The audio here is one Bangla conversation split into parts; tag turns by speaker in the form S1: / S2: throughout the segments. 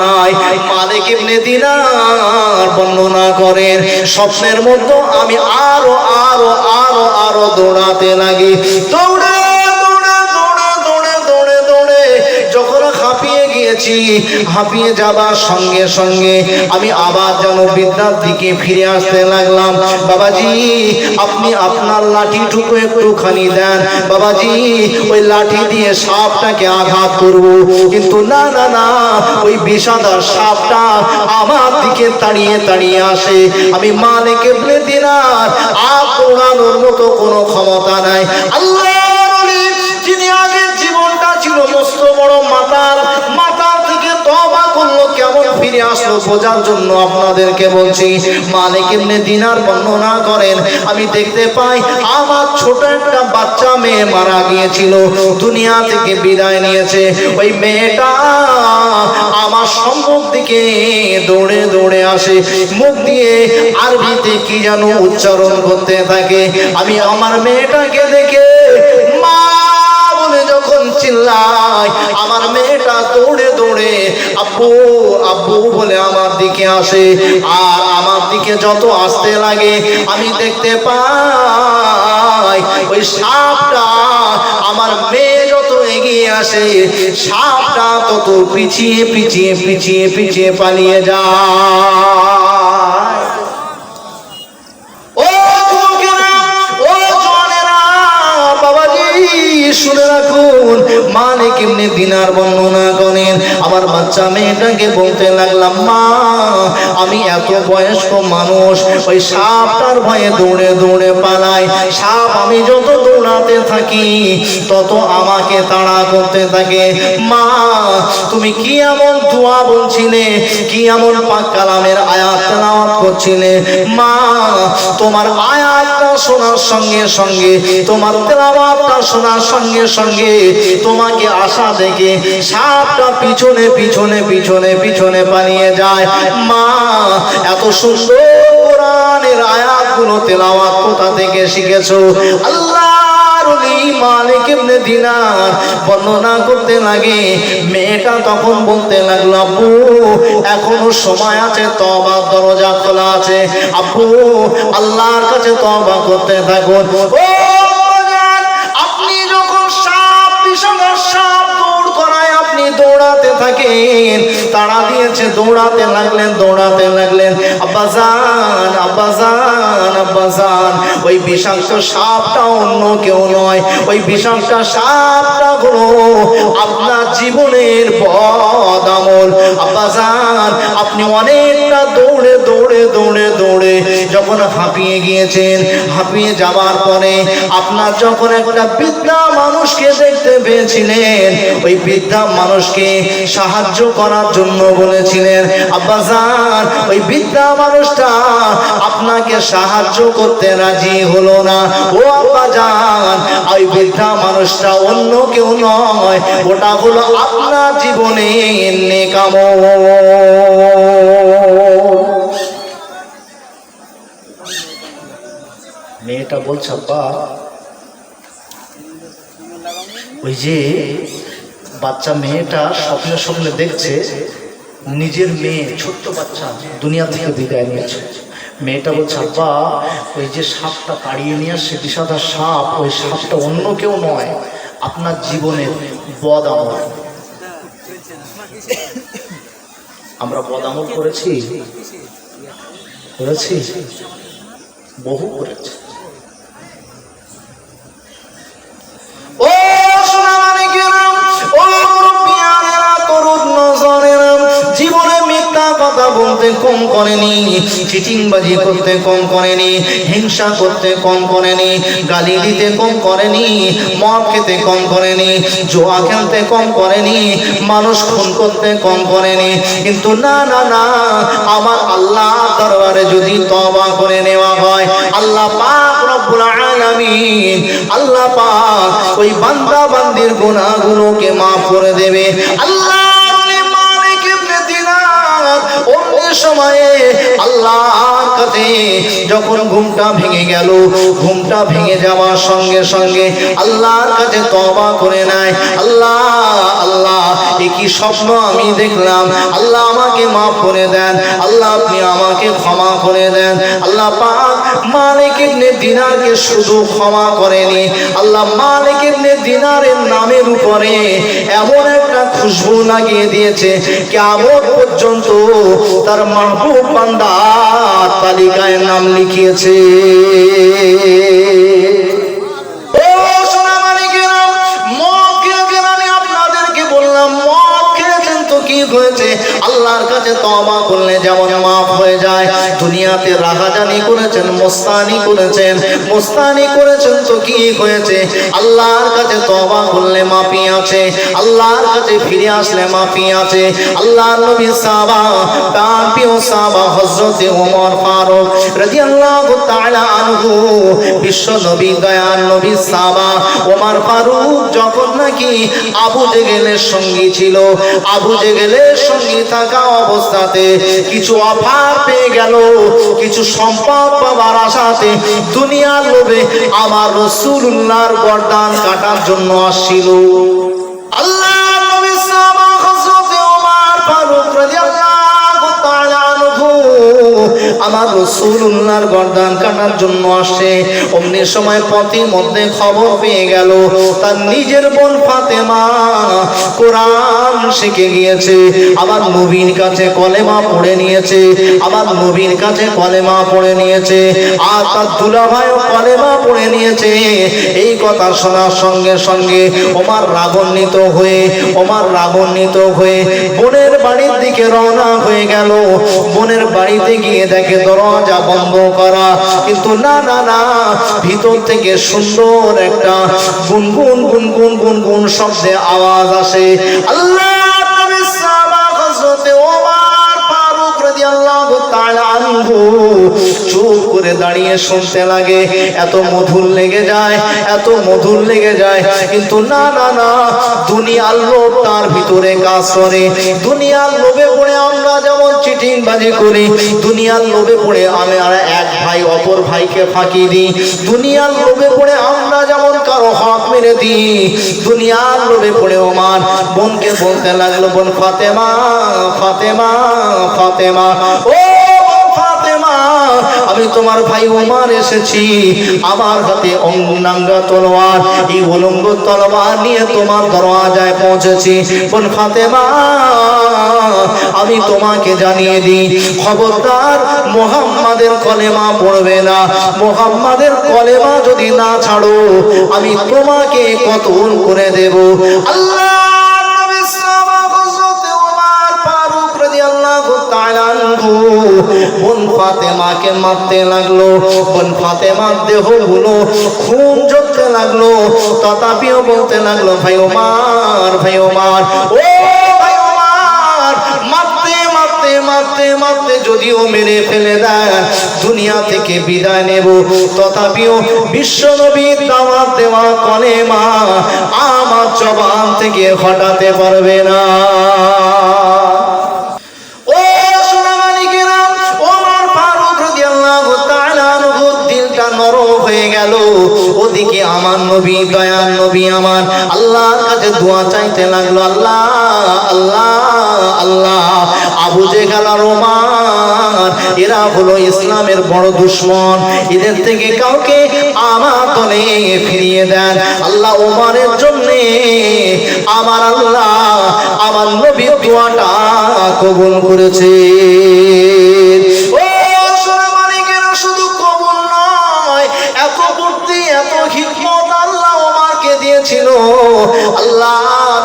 S1: নাই। মালিক ইবনে বর্ণনা করেন, স্বপ্নের মধ্যে আমি আরও আরও আরও আরও দৌড়াতে লাগি। দৌড়ে গিয়েছি হাঁপিয়ে যাবার সঙ্গে সঙ্গে আমি আবার যেন বিদ্যার দিকে ফিরে আসতে লাগলাম। বাবাজি, আপনি আপনার লাঠিটুকু একটুখানি দেন। বাবাজি, ওই লাঠি দিয়ে সাপটাকে আঘাত করব। কিন্তু না না না, ওই বিষাদার সাপটা আমার দিকে তাড়িয়ে তাড়িয়ে আসে। আমি মালিক এবনে দিনার আর দৌড়ানোর মতো কোনো ক্ষমতা নাই। আল্লাহ যিনি আগের জীবনটা ছিল মস্ত বড় তবা ফিরে আসলো বোঝার জন্য আপনাদেরকে বলছি, মালিক এমনি দিনার বর্ণনা করেন, আমি দেখতে পাই আমার ছোট একটা বাচ্চা মেয়ে মারা গিয়েছিল, দুনিয়া থেকে বিদায় নিয়েছে। ওই মেয়েটা আমার দিকে দৌড়ে দৌড়ে আসে, মুখ দিয়ে আরবিতে কি যেন উচ্চারণ করতে থাকে। আমি আমার মেয়েটাকে দেখে মা বলে যখন চিল্লাই আমার মেয়েটা দৌড়ে দৌড়ে, আব্বু আব্বু বলে আমার দিকে আসে। আর আমার দিকে যত আসতে লাগে, আমি দেখতে পাই, ওই সাপটা আমার মেয়ে যত এগিয়ে আসে, সাপটা তত পিছিয়ে পিছিয়ে পিছিয়ে পিছিয়ে পালিয়ে যায়। শুনে রাখুন, মালিক এমনি দিনার বর্ণনা করেন। আমার বাচ্চা মেয়েটাকে বলতে লাগলাম, মা, আমি এত বয়স্ক মানুষ, ওই সাপটার ভয়ে দৌড়ে দৌড়ে পালাই। সাপ আমি যত দৌড়াতে থাকি, তত আমাকে তাড়া করতে থাকে। মা, তুমি কি এমন দোয়া বলছিলে, কি এমন পাক কালামের আয়াত তেলাওয়াত করছিলে? মা, তোমার আয়াতটা শোনার সঙ্গে সঙ্গে, তোমার তেলাওয়াতটা শোনার সঙ্গে সঙ্গে সঙ্গে তোমাকে আশা দেখে সাপটা পিছনে পিছনে পিছনে পিছনে পালিয়ে যায়। মা, এত সুন্দর কোরআনের আয়াতগুলো তেলাওয়াত কোথা থেকে শিখেছো? আল্লাহর ওলি মালিক ইবনে দিনার বর্ণনা করতে লাগে। মেয়েটা তখন বলতে লাগল, আব্বু, এখনও সময় আছে তবা দরজা খোলা আছে। আব্বু, আল্লাহর কাছে তবা করতে থাকুন। ও দৌড়াতে থাকেন। দিয়েছে, দৌড়াতে লাগলেন দৌড়াতে লাগলেন। আব্বাজান আব্বাজান আব্বাজান ওই বিষাক্ত সাপটা অন্য কেউ নয়। ওই বিষাক্ত সাপটা হলো আপনার জীবনের বদ আমল। আব্বাজান আপনি অনেকটা দৌড়ে দৌড়ে দৌড়ে দৌড়ে যখন হাঁপিয়ে গিয়েছেন, হাঁপিয়ে যাওয়ার পরে আপনার যখন একটা বৃদ্ধা মানুষকে দেখতে পেয়েছিলেন, ওই বৃদ্ধা মানুষকে সাহায্য করার জন্য বলেছিলেন, আব্বাজান, ওই বৃদ্ধা মানুষটা আপনাকে সাহায্য করতে রাজি হলো না। ও আব্বাজান, ওই বৃদ্ধা মানুষটা অন্য কেউ নয়, ওটা হলো আপনার জীবনে নেকাম মেয়েটা বলছে, আব্বা, ওই যে বাচ্চা মেয়েটা স্বপ্নে স্বপ্নে দেখছে, নিজের মেয়ে, ছোট্ট বাচ্চা দুনিয়া থেকে বিদায় নিয়েছে। মেয়েটা বলছে, আব্বা, ওই যে সাপটা তাড়িয়ে নিয়ে আসছে বিষাদার সাপ, ওই সাপটা অন্য কেউ নয়, আপনার জীবনের বদ আমল আমরা বদ আমল করেছি? করেছি? বহু করেছি। কথা বলতে কম করেনি, চিটিংবাজি করতে কম করেনি, হিংসা করতে কম করেনি, গালি দিতে কম করেনি, মদ খেতে কম করেনি, জোয়া খেলতে কম করেনি, মানুষ খুন করতে কম করেনি। কিন্তু না না না, আমার আল্লাহ দরবারে যদি তবা করে নেওয়া হয়, আল্লাহ পাক রব্বুল আলামিন, আল্লাহ পাক ওই বান্দা বান্দির গুনাহগুলোকে মাফ করে দেবে। আল্লাহ সময়ে আল্লাহর কাছে যখন ঘুমটা ভেঙে গেল, ঘুমটা ভেঙে যাওয়ার সঙ্গে সঙ্গে আল্লাহর কাছে তবা করে নেয়। আল্লাহ আল্লাহ এ কি স্বপ্ন আমি দেখলাম? আল্লাহ আমাকে মাফ করে দেন। আল্লাহ আপনি আমাকে ক্ষমা করে দেন। আল্লাহ পাক মালিক ইবনে দিনারকে শুধু ক্ষমা করেনি। আল্লাহ মালিক ইবনে দিনারের নামের উপরে এমন একটা খুশবু লাগিয়ে দিয়েছে কেমন পর্যন্ত তার মাহবুব বান্দা তালিকায় নাম লিখিয়েছে। হয়েছে? আল্লাহর কাছে তওবা করলে যেমন মাফ হয়ে যায় দুনিয়াতে রাগাজানি করেছেন, মোস্তানি করেছেন মোস্তানি করেছেন তো কি হয়েছে আল্লাহর কাছে তওবা করলে মাফি আছে, আল্লাহর কাছে ফিরে আসলে মাফি আছে আল্লাহর নবী সাহাবা, তার প্রিয় সাহাবা হযরতে ওমর ফারুক রাদিয়াল্লাহু তাআলা আনহু, বিশ্ব নবী দয়ার নবী সাহাবা ওমর ফারুক যখন নাকি আবু জেগেলের সঙ্গী ছিল, আবু সঙ্গী থাকা অবস্থাতে কিছু অফার পেয়ে গেল, কিছু সম্পদ পাওয়ার আশাতে দুনিয়ার লোভে আমার রসুল্লাহর গরদান কাটার জন্য আসছিল। আল্লাহ আমার রসুল্লাহর গর্দান কাটার জন্য আসে। অমনি সময় পথে মধ্যে খবর পেয়ে গেল, তার নিজের বোন ফাতেমা কোরআন শিখে গিয়েছে। আমার নবীর কাছে কলেমা পড়ে নিয়েছে আমার নবীর কাছে কলেমা পড়ে নিয়েছে, আর তার দুলাভাইও কলেমা পড়ে নিয়েছে। এই কথা শোনার সঙ্গে সঙ্গে ওমার রাগান্বিত হয়ে, ওমার রাগান্বিত হয়ে বোনের বাড়ির দিকে রওনা হয়ে গেল। বোনের বাড়িতে গিয়ে দেখে দরজা বন্ধ করা। কিন্তু না না না, ভিতর থেকে সুন্দর একটা গুনগুন গুনগুন গুনগুন শব্দে আওয়াজ আসে। আল্লাহ ফারুক রাদিয়াল্লাহু তাআলা চুপ করে দাঁড়িয়ে শুনতে লাগে। এত মধুর লেগে যায়, এত মধুর লেগে যায়। কিন্তু না না না, দুনিয়ার লোভ তার ভিতরে কাজ করে। দুনিয়ার লোভে পড়ে আমরা যেমন চিটিং বাজি করি, দুনিয়ার লোভে পড়ে আমি আর এক ভাই, অপর ভাইকে ফাঁকি দিই। দুনিয়ার লোভে পড়ে আমরা যেমন কারও হক মেরে দিই। দুনিয়ার লোভে পড়ে ওমান বোনকে বলতে লাগল, বোন ফাতেমা ফাতেমা ফাতেমা। ও আমি তোমার ভাই ওমার এসেছি। আমার হাতে অঙ্গাঙ্গা তলোয়ার, এই উলঙ্গ তলোয়ার নিয়ে তোমার দরওয়াজায় পৌঁছেছি। বোন ফাতেমা, আমি তোমাকে জানিয়ে দিই, খবরদার মোহাম্মাদের কলেমা পড়বে না। মোহাম্মদের কলেমা যদি না ছাড়ো, আমি তোমাকে কতল করে দেব। আল্লাহ! বোন ফাতেমাকে মারতে লাগল, বোন ফাতেমার দেহগুলো খুন ঝরতে লাগল, তথাপিও বলতে লাগল, ভাই ভাই ও মারতে মারতে যদিও মেরে ফেলে দেয়, দুনিয়া থেকে বিদায় নেব। তথাপিও বিশ্ব নবীর দেওয়া কলেমা আমার জবান থেকে হটাতে পারবে না। গেল। ওদিকে আমার নবী দয়ার নবী আমার আল্লাহর কাছে দোয়া চাইতে লাগল, আল্লাহ আল্লাহ আল্লাহ। আবু জেহাল আর ওমর, এরা হলো ইসলামের বড় দুশ্মন। এদের থেকে কাউকে আমার দলে ফিরিয়ে দেন। আল্লাহ ওমরের জন্যে আমার আল্লাহ, আমার নবীর দোয়াটা কবুল করেছে।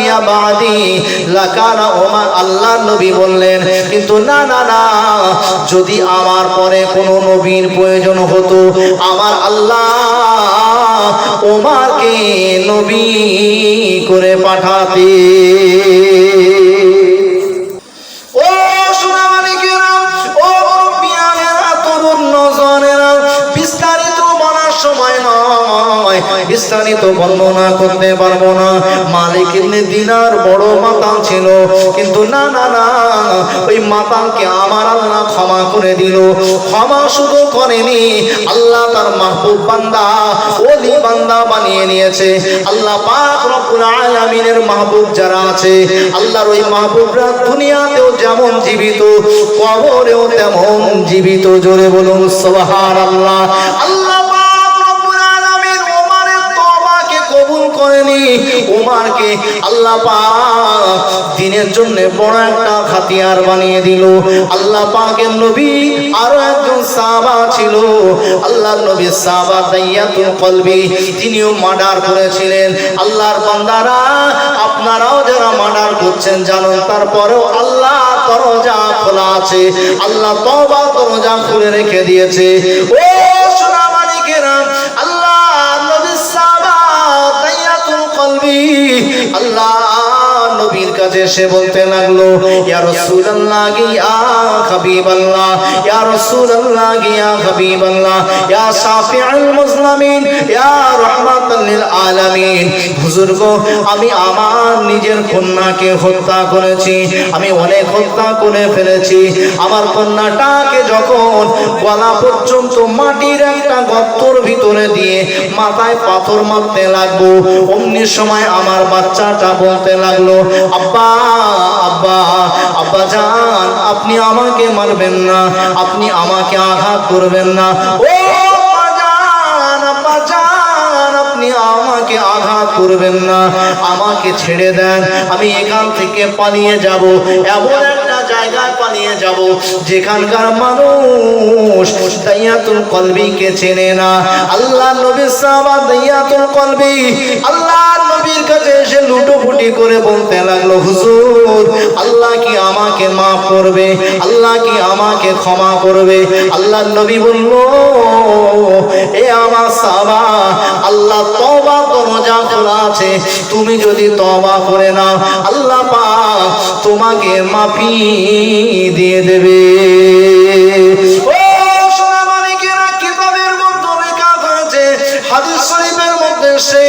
S1: নবিয়া বাদি। লাকানা ওমা আল্লাহ নবী বললেন, কিন্তু না না না, যদি আমার পরে কোনো নবীর প্রয়োজন হতো, আমার আল্লাহ ওমারকে নবী করে পাঠাতে বিস্তারিত বর্ণনা করতে পারব না। মালিক ইবনে দিনার বড় মাতাল ছিল। কিন্তু না না না, ওই মাতালকে আমার আল্লাহ ক্ষমা করে দিল। ক্ষমা শুধু করেনি, আল্লাহ তার মাহবুব বান্দা, ওলি বান্দা বানিয়ে নিয়েছে। আল্লাহ পাক রব্বুল আলামিনের মাহবুব যারা আছে, আল্লাহর ওই মাহবুবরা দুনিয়াতেও যেমন জীবিত, কবরেও তেমন জীবিত। জোরে বলুন, সুবহানাল্লাহ। আল্লাহ করেনি। ওমরকে আল্লাহ দিনের জন্য বড় একটা হাতিয়ার বানিয়ে দিল। আল্লাহ পাকের নবী আরও একজন সাহাবা ছিল। আল্লাহ নবী সাহাবা দাইয়াতুল কলবি, তিনিও মার্ডার করেছিলেন। আল্লাহর বান্দারা, আপনারাও যারা মার্ডার করছেন জানুন, তারপরেও আল্লাহ দরজা খোলা আছে। আল্লাহ তওবা দরজা খুলে রেখে দিয়েছে। ও কলবি আল্লাহ নবীর কাছে সে বলতে লাগল, ইয়া রাসূলুল্লাহ হাবিবাল্লাহ, ইয়া রাসূলুল্লাহ হাবিবাল্লাহ, ইয়া মুসলিমিন, ইয়া রাহমাতাল লিল আলামিন। হুজুর গো, আমি আমার নিজের কন্যাকে হত্যা করেছি, আমি অনেক হত্যা করে ফেলেছি। আমার কন্যাটাকে যখন গলা পর্যন্ত মাটির একটা গর্তর ভিতরে দিয়ে মাথায় পাথর মারতে লাগবো, অমনি সময় আমার বাচ্চাটা বলতে লাগল আব্বা আব্বা আব্বা জান, আপনি আমাকে মারবেন না, আপনি আমাকে আঘাত করবেন না। ও আপনি আমাকে আঘাত করবেন না, আমাকে ছেড়ে দেন, আমি এখান থেকে পালিয়ে যাব, এমন একটা জায়গায় পালিয়ে যাব, যেখানকার মানুষ দাইয়াতুল কলবিকে চেনে না। আল্লাহ নবী সাহাবা দাইয়াতুল কলবি, আল্লাহ কাছে এসে লুটোপুটি করে বলতে লাগল, হুজুর, আল্লাহ কি আমাকে মাফ করবে? আল্লাহ কি আমাকে ক্ষমা করবে? আল্লাহ নবী বলল, এ আমার সাবা আল্লাহ তবা দরজা খোলা আছে, তুমি যদি তবা করে নাও, আল্লাহ পাক তোমাকে মাফি দিয়ে দেবে। হাদিস শরীফের মধ্যে সে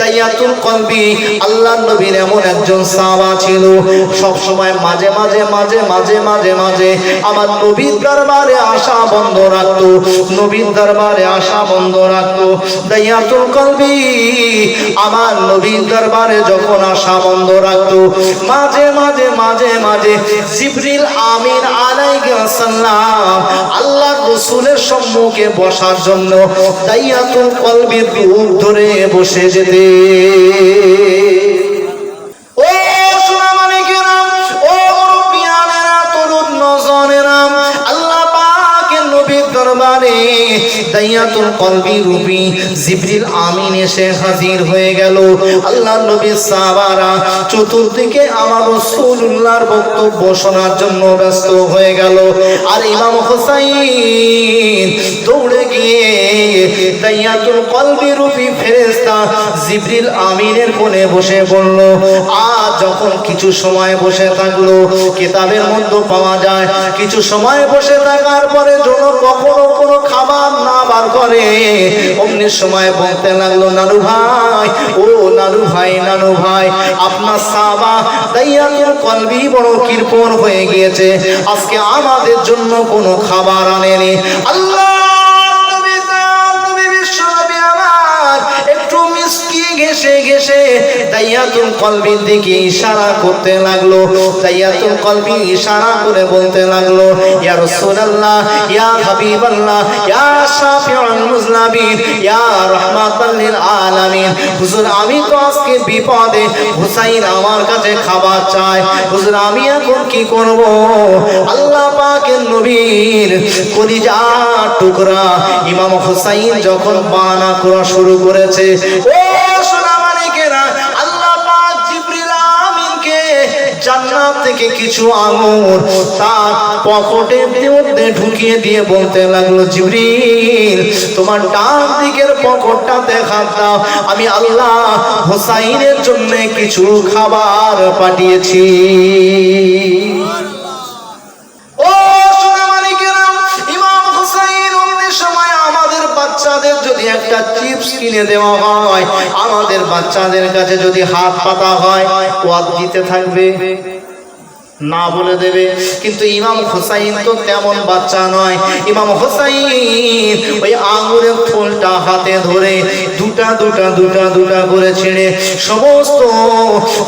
S1: দাইয়াতুল কলবি, আল্লাহ নবীর এমন একজন সাহাবা ছিল। সব সময় মাঝে মাঝে মাঝে মাঝে মাঝে মাঝে আমার নবীর দরবারে বন্ধ রাখতো, নবীর দরবারে বন্ধ রাখতো। কলবি আমার নবীর দরবারে যখন আসা বন্ধ রাখতো, মাঝে মাঝে মাঝে মাঝে জিবরিল আমিন আলাইহিস সালাম আল্লাহ রসুলের সম্মুখে বসার জন্য দাইয়াতুল কলবির রূপ ধরে বসে যেতে। কলবি রূপী জিবরিল আমিন এসে হাজির হয়ে গেল। আল্লাহ নবী সাহাবারা চতুর্দিকে আমার রাসূলুল্লাহর বক্তব্য শোনার জন্য ব্যস্ত হয়ে গেল। আর ইমাম হোসাইন দৌড়ে গিয়ে দাইয়াতুল কলবি রূপী ফেরেশতা জিবরিল আমিনের কোণে বসে পড়ল আর যখন কিছু সময় বসে থাকল, কিতাবের মধ্যে পাওয়া যায়। কিছু সময় বসে থাকার পরে যখন কখনো কোনো খাবার না বার করে। অমনি সময় বলতে লাগল, নানু ভাই, ও নানু ভাই নানু ভাই, আপনার সাবা দাইয়াতুল কলবি বড় কৃপণ হয়ে গিয়েছে। আজকে আমাদের জন্য কোনো খাবার আনেনি। আল্লাহ ঘেসে ঘেসে দাইয়াতুল কলবির দিকে ইশারা করতে লাগল। দাইয়াতুল কলবি ইশারা করে বলতে লাগল, ইয়া রাসূলুল্লাহ, ইয়া হাবিবাল্লাহ, ইয়া শাফিউল মুজলামিন ইয়া রাহমাতাল লিল আলামিন। হুজুর, আমি তো আজকে বিপদে, হুসাইন আমার কাছে খাবার চায়। হুজুর, আমি এখন কি করব? আল্লাহ পাকের নবীর কলিজা টুকরা ইমাম হুসাইন যখন বানা করা শুরু করেছে, ও থেকে কিছু আঙুর তার পকেটের মধ্যে ঢুকিয়ে দিয়ে বলতে লাগল, জিবরিল, তোমার ডান দিকের পকেটটা দেখা দাও। আমি আল্লাহ হোসাইনের জন্য কিছু খাবার পাঠিয়েছি। আমাদের বাচ্চাদের কাছে যদি হাত পাতা হয় ওয়াদ দিতে থাকবে। না বলে দেবে। কিন্তু ইমাম হোসাইন তো তেমন বাচ্চা নয়। ইমাম হোসাইন ওই আঙুরের ফুলটা হাতে ধরে দুটা দুটা দুটা দুটা করে ছেড়ে সমস্ত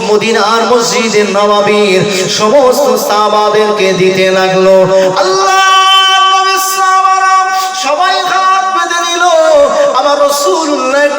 S1: মদিনার মসজিদের নবাবীর সমস্ত সাবাদেরকে দিতে লাগল। আল্লাহ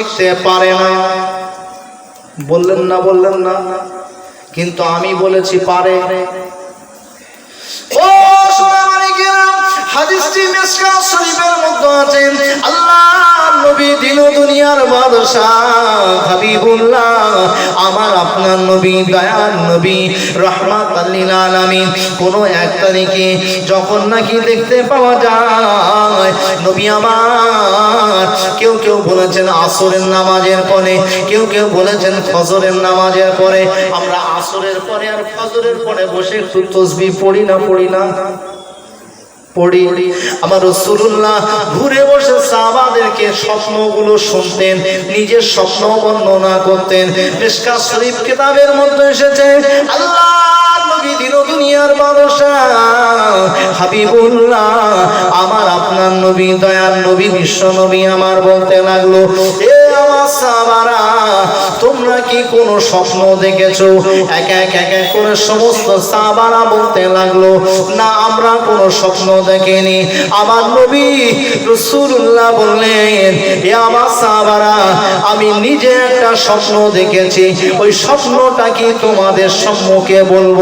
S1: শিখতে পারে না। বললেন না বললেন না, কিন্তু আমি বলেছি পারে। আল্লাহর নবী দিন দুনিয়ার বাদশাহ হাবিবুল্লাহ। আমার আপনার নবী, দয়ার নবী রহমাত আল্লিল আলামিন। কোন এক তারিখে যখন নাকি দেখতে পাওয়া যায়, নবী আমার, কেউ কেউ বলেছেন আসরের নামাজের পরে, কেউ কেউ বলেছেন ফজরের নামাজের পরে। আমরা আসরের পরে আর ফজরের পরে বসে একটু তসবি পড়ি না পড়ি না। পড়ি। আমার রসুল্লাহ ঘুরে বসে সাহাবাদেরকে স্বপ্নগুলো শুনতেন, নিজের স্বপ্ন বর্ণনা করতেন। শরীফ কিতাবের মধ্যে এসেছে আল্লাহ আমার আপনার নবী, দয়ার নবী, বিশ্ব নবী আমার বলতে লাগল, এ তোমরা কি কোনো স্বপ্ন দেখেছ? এক এক এক এক করে সমস্ত সাহাবারা বলতে লাগল, না, আমরা কোনো স্বপ্ন দেখিনি। আমার নবী রসুল্লাহ বললেন, এ আমার সাহাবারা আমি নিজে একটা স্বপ্ন দেখেছি। ওই স্বপ্নটা কি তোমাদের সম্মুখে বলব?